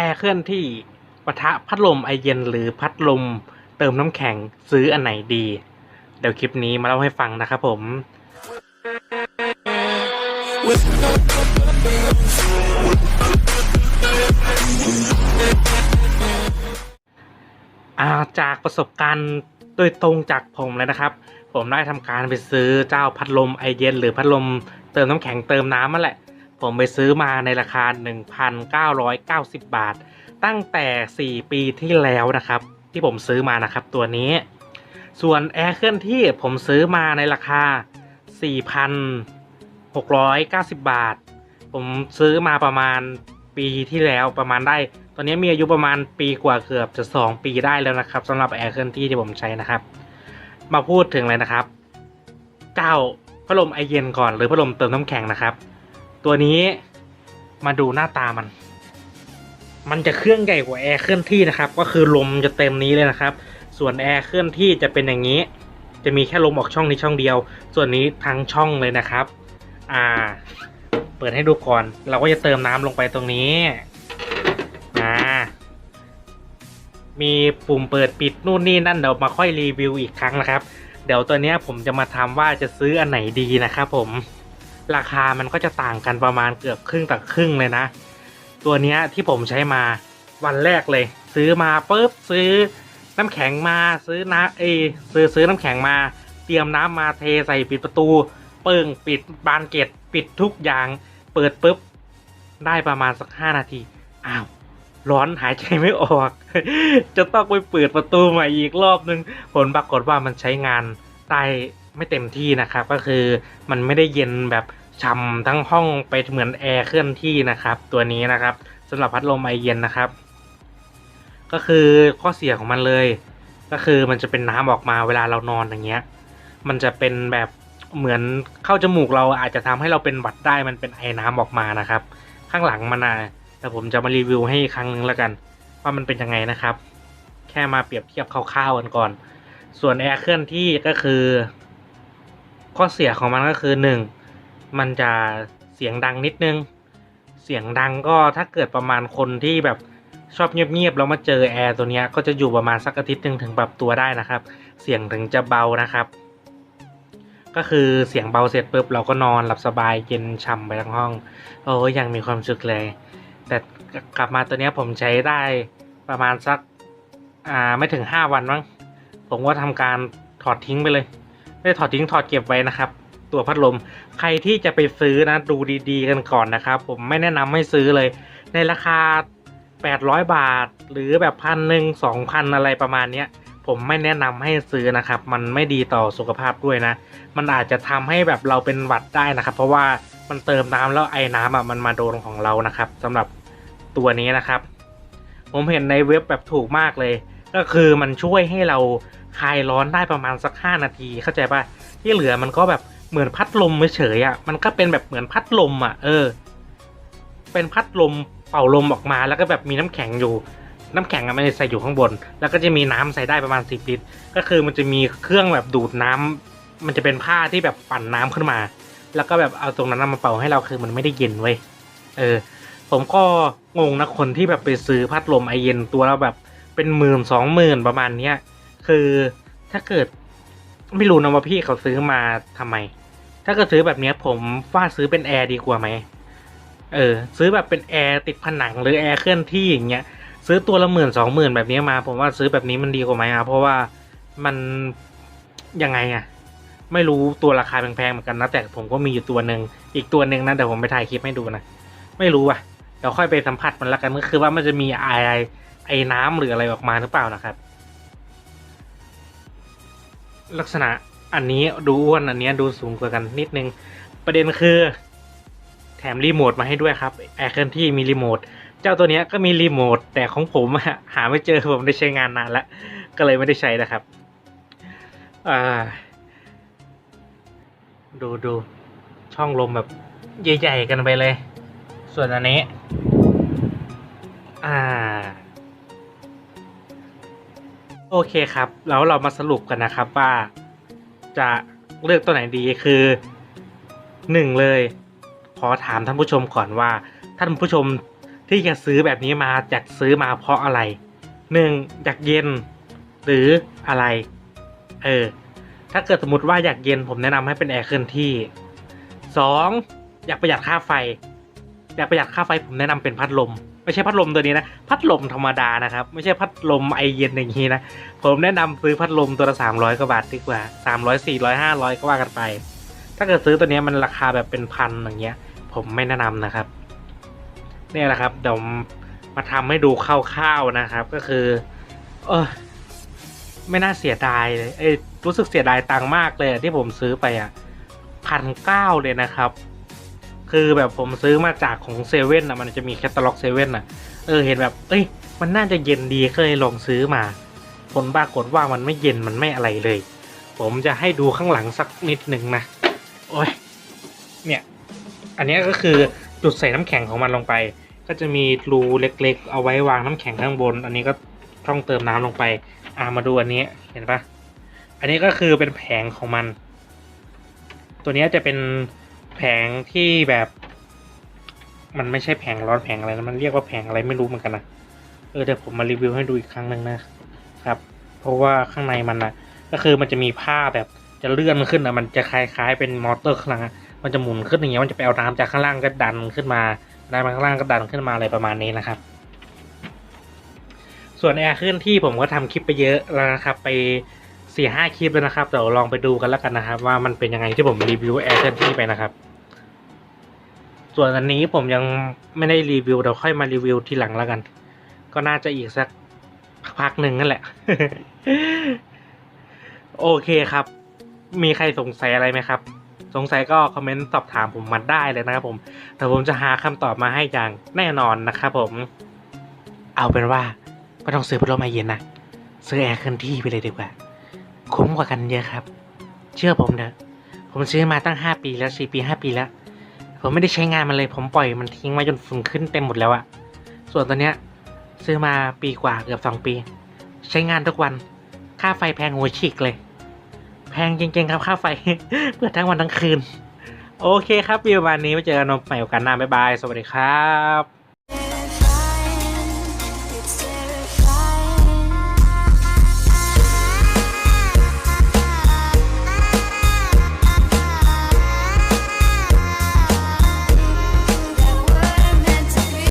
แอร์เคลื่อนที่ปะทะพัดลมไอเย็นหรือพัดลมเติมน้ำแข็งซื้ออันไหนดี เดี๋ยวคลิปนี้มาเล่าให้ฟังนะครับผม อาจากประสบการณ์โดยตรงจากผมเลยนะครับ ผมได้ทำการไปซื้อเจ้าพัดลมไอเย็น หรือพัดลมเติมน้ำแข็งเติมน้ำมาแหละ ผมไปซื้อมาในราคา 1,990 บาท ตั้งแต่ 4 ปีที่แล้วนะครับ ที่ผมซื้อมานะครับตัวนี้ ส่วนแอร์เคลื่อนที่ผมซื้อมาในราคา 4,690 บาท ผมซื้อมาประมาณปีที่แล้วประมาณได้ ตอนนี้มีอายุประมาณปีกว่าเกือบจะ 2 ปีได้แล้วนะครับสำหรับแอร์เคลื่อนที่ที่ผมใช้นะครับ มาพูดถึงเลยนะครับ เจ้าพัดลมไอเย็นก่อนหรือพัดลมเติมน้ำแข็งนะครับ ตัวนี้มาดูหน้าตามัน มันจะเครื่องใหญ่กว่าแอร์เคลื่อนที่นะครับ ก็คือลมจะเต็มนี้เลยนะครับ ส่วนแอร์เคลื่อนที่จะเป็นอย่างนี้ จะมีแค่ลมออกช่องนี้ช่องเดียว ส่วนนี้ทั้งช่องเลยนะครับ อ่า เปิดให้ดูก่อน เราก็จะเติมน้ำลงไปตรงนี้อ่ามีปุ่มเปิดปิดนู่นนี่นั่นเดี๋ยวมาค่อยรีวิวอีกครั้งนะครับ เดี๋ยวตัวนี้ผมจะมาทำว่าจะซื้ออันไหนดีนะครับผม ราคามันก็จะต่างกันประมาณเกือบครึ่งต่อครึ่งเลยนะ ตัวเนี้ยที่ผมใช้มาวันแรกเลย ซื้อมาปุ๊บซื้อน้ำแข็งมาซื้อน้ำเอซื้อซื้อน้ำแข็งมา เตรียมน้ำมาเทใส่ปิดประตู เปิงปิดบานเกตปิดทุกอย่าง เปิดปุ๊บได้ประมาณสักห้านาทีอ้าวร้อนหายใจไม่ออก จะต้องไปเปิดประตูใหม่อีกรอบนึง ผลปรากฏว่ามันใช้งานได้ ไม่เต็มที่นะครับ ก็คือมันไม่ได้เย็นแบบช่ำทั้งห้องไปเหมือนแอร์เคลื่อนที่นะครับ ตัวนี้นะครับสำหรับพัดลมไอเย็นนะครับ ก็คือข้อเสียของมันเลย ก็คือมันจะเป็นน้ำออกมาเวลาเรานอนอย่างเงี้ย มันจะเป็นแบบเหมือนเข้าจมูกเราอาจจะทำให้เราเป็นหวัดได้มันเป็นไอน้ำออกมานะครับ ข้างหลังมันอะแต่ผมจะมารีวิวให้ครั้งนึงแล้วกัน ว่ามันเป็นยังไงนะครับ แค่มาเปรียบเทียบคร่าวๆกันก่อน ส่วนแอร์เคลื่อนที่ก็คือ ข้อเสียของมันก็คือหนึ่งมันจะเสียงดังนิดนึง เสียงดังก็ถ้าเกิดประมาณคนที่แบบชอบเงียบๆแล้วมาเจอแอร์ตัวนี้ก็จะอยู่ประมาณสักอาทิตย์หนึ่งถึงปรับตัวได้นะครับ เสียงถึงจะเบานะครับ ก็คือเสียงเบาเสร็จปุ๊บเราก็นอนหลับสบายเย็นช่ำไปทั้งห้องโอ้ยยังมีความสุขเลย แต่กลับมาตัวนี้ผมใช้ได้ประมาณสักอ่าไม่ถึงห้าวันมั้งผมก็ทำการถอดทิ้งไปเลย ไม่ได้ถอดทิ้งถอดเก็บไว้นะครับ ตัวพัดลมใครที่จะไปซื้อนะดูดีๆ กันก่อนนะครับ ผมไม่แนะนำให้ซื้อเลย ในราคา 800 บาท หรือแบบพันหนึ่งสองพันอะไรประมาณเนี้ยผมไม่แนะนำให้ซื้อนะครับ มันไม่ดีต่อสุขภาพด้วยนะ มันอาจจะทำให้แบบเราเป็นหวัดได้นะครับ เพราะว่ามันเติมน้ำแล้วไอ้น้ำอะมันมาโดนของเรานะครับสำหรับตัวนี้นะครับ ผมเห็นในเว็บแบบถูกมากเลย ก็คือมันช่วยให้เรา คลายร้อนได้ประมาณสักห้านาทีเข้าใจป่ะที่เหลือมันก็แบบเหมือนพัดลมเฉยๆอะมันก็เป็นแบบเหมือนพัดลมอะ เออ เป็นพัดลมเป่าลมออกมาแล้วก็แบบมีน้ำแข็งอยู่ น้ำแข็งอะมันจะใส่อยู่ข้างบน แล้วก็จะมีน้ำใส่ได้ประมาณสิบลิตร ก็คือมันจะมีเครื่องแบบดูดน้ำมันจะเป็นผ้าที่แบบปั่นน้ำขึ้นมา แล้วก็แบบเอาตรงนั้นมาเป่าให้เราคือมันไม่ได้เย็นเว้ยเออ ผมก็งงนะคนที่แบบไปซื้อพัดลมไอเย็นตัวละแบบเป็นหมื่นสองหมื่นประมาณเนี้ย คือถ้าเกิดไม่รู้นะว่าพี่เขาซื้อมาทำไม ถ้าเกิดซื้อแบบเนี้ยผมว่าซื้อเป็นแอร์ดีกว่าไหม เออ ซื้อแบบเป็นแอร์ติดผนังหรือแอร์เคลื่อนที่อย่างเงี้ย ซื้อตัวละหมื่นสองหมื่นแบบนี้มา ผมว่าซื้อแบบนี้มันดีกว่าไหมอะเพราะว่ามันยังไงอะ ไม่รู้ตัวราคาแพงๆเหมือนกันนะ แต่ผมก็มีอยู่ตัวหนึ่งอีกตัวหนึ่งนะเดี๋ยวผมไปถ่ายคลิปให้ดูนะ ไม่รู้อะเดี๋ยวค่อยไปสัมผัสมันละกันก็คือว่ามันจะมีไอไอไอน้ำหรืออะไรออกมาหรือเปล่านะครับ ลักษณะอันนี้ดูอ้วนอันนี้ดูสูงกว่ากันนิดนึง ประเด็นคือ แถมรีโมทมาให้ด้วยครับแอร์เคลื่อนที่มีรีโมทเจ้าตัวนี้ก็มีรีโมทแต่ของผมหาไม่เจอผมได้ใช้งานนานแล้ว ก็เลยไม่ได้ใช้นะครับดูดูช่องลมแบบใหญ่ๆกันไปเลย ส่วนอันนี้ อ่า โอเคครับ แล้วเรามาสรุปกันนะครับว่าจะเลือกตัวไหนดีคือหนึ่งเลย ขอถามท่านผู้ชมก่อนว่า ท่านผู้ชมที่จะซื้อแบบนี้มาอยากซื้อมาเพราะอะไรหนึ่งอยากเย็นหรืออะไร เออ ถ้าเกิดสมมติว่าอยากเย็นผมแนะนำให้เป็นแอร์เคลื่อนที่สองอยากประหยัดค่าไฟ อยากประหยัดค่าไฟผมแนะนำเป็นพัดลม ไม่ใช่พัดลมตัวนี้นะ พัดลมธรรมดานะครับ ไม่ใช่พัดลมไอเย็นอย่างนี้นะ ผมแนะนำซื้อพัดลมตัวละสามร้อยกว่าบาทดีกว่าสามร้อยสี่ร้อยห้าร้อยก็ว่ากันไป ถ้าเกิดซื้อตัวนี้มันราคาแบบเป็นพันอย่างเงี้ย ผมไม่แนะนำนะครับ เนี่ยแหละครับเดี๋ยวมาทำให้ดูคร่าวๆนะครับ ก็คือ เออไม่น่าเสียดายเลยเอ้รู้สึกเสียดายตังค์มากเลยที่ผมซื้อไปอะพันเก้าเลยนะครับ คือแบบผมซื้อมาจากของเซเว่นอะมันจะมีแคตตาล็อกเซเว่นอะเออเห็นแบบ เอ้ย มันน่าจะเย็นดีก็เลยลองซื้อมา ผลปรากฏว่ามันไม่เย็นมันไม่อะไรเลย ผมจะให้ดูข้างหลังสักนิดหนึ่งนะ โอ้ย เนี่ย อันนี้ก็คือจุดใส่น้ำแข็งของมันลงไป ก็จะมีรูเล็กๆ เอาไว้วางน้ำแข็งข้างบน อันนี้ก็ช่องเติมน้ำลงไป อ่ามาดูอันนี้เห็นปะอันนี้ก็คือเป็นแผงของมัน ตัวนี้จะเป็น แผงที่แบบ มันไม่ใช่แผงร้อนแผงอะไรนะมันเรียกว่าแผงอะไรไม่รู้เหมือนกันนะเออเดี๋ยวผมมารีวิวให้ดูอีกครั้งหนึ่งนะครับ เพราะว่าข้างในมันนะก็คือมันจะมีผ้าแบบจะเลื่อนขึ้นนะมันจะคล้ายๆ เป็นมอเตอร์ข้างหลังมันจะหมุนขึ้นอย่างเงี้ยมันจะไปเอาน้ำจากข้างล่างก็ดันขึ้นมาได้มาข้างล่างก็ดันขึ้นมาอะไรประมาณนี้นะครับ ส่วนแอร์เคลื่อนที่ผมก็ทำคลิปไปเยอะแล้วนะครับ ไปสี่ห้าคลิปแล้วนะครับเดี๋ยวลองไปดูกันแล้วกันนะครับ ว่ามันเป็นยังไงที่ผมรีวิวแอร์เคลื่อนที่ไปนะครับ ส่วนอันนี้ผมยังไม่ได้รีวิวเดี๋ยวค่อยมารีวิวทีหลังแล้วกัน ก็น่าจะอีกสักพักหนึ่งนั่นแหละ โอเคครับ มีใครสงสัยอะไรไหมครับสงสัยก็คอมเมนต์สอบถามผมมาได้เลยนะครับผม แต่ผมจะหาคำตอบมาให้อย่างแน่นอนนะครับผม เอาเป็นว่าไม่ต้องซื้อพัดลมไอเย็นนะ ซื้อแอร์เคลื่อนที่ไปเลยดีกว่า คุ้มกว่ากันเยอะครับ เชื่อผมเถอะ ผมซื้อมาตั้งห้าปีแล้วสี่ปีห้าปีแล้ว ผมไม่ได้ใช้งานมันเลย ผมปล่อยมันทิ้งไว้จนฝุ่นขึ้นเต็มหมดแล้วอะส่วนตัวเนี้ยซื้อมาปีกว่าเกือบสองปี ใช้งานทุกวัน ค่าไฟแพงหัวฉีกเลย แพงจริงๆครับค่าไฟเปิดทั้งวันทั้งคืน โอเคครับวิววันนี้ไว้เจอกันใหม่โอกาสหน้าบ๊ายบาย สวัสดีครับ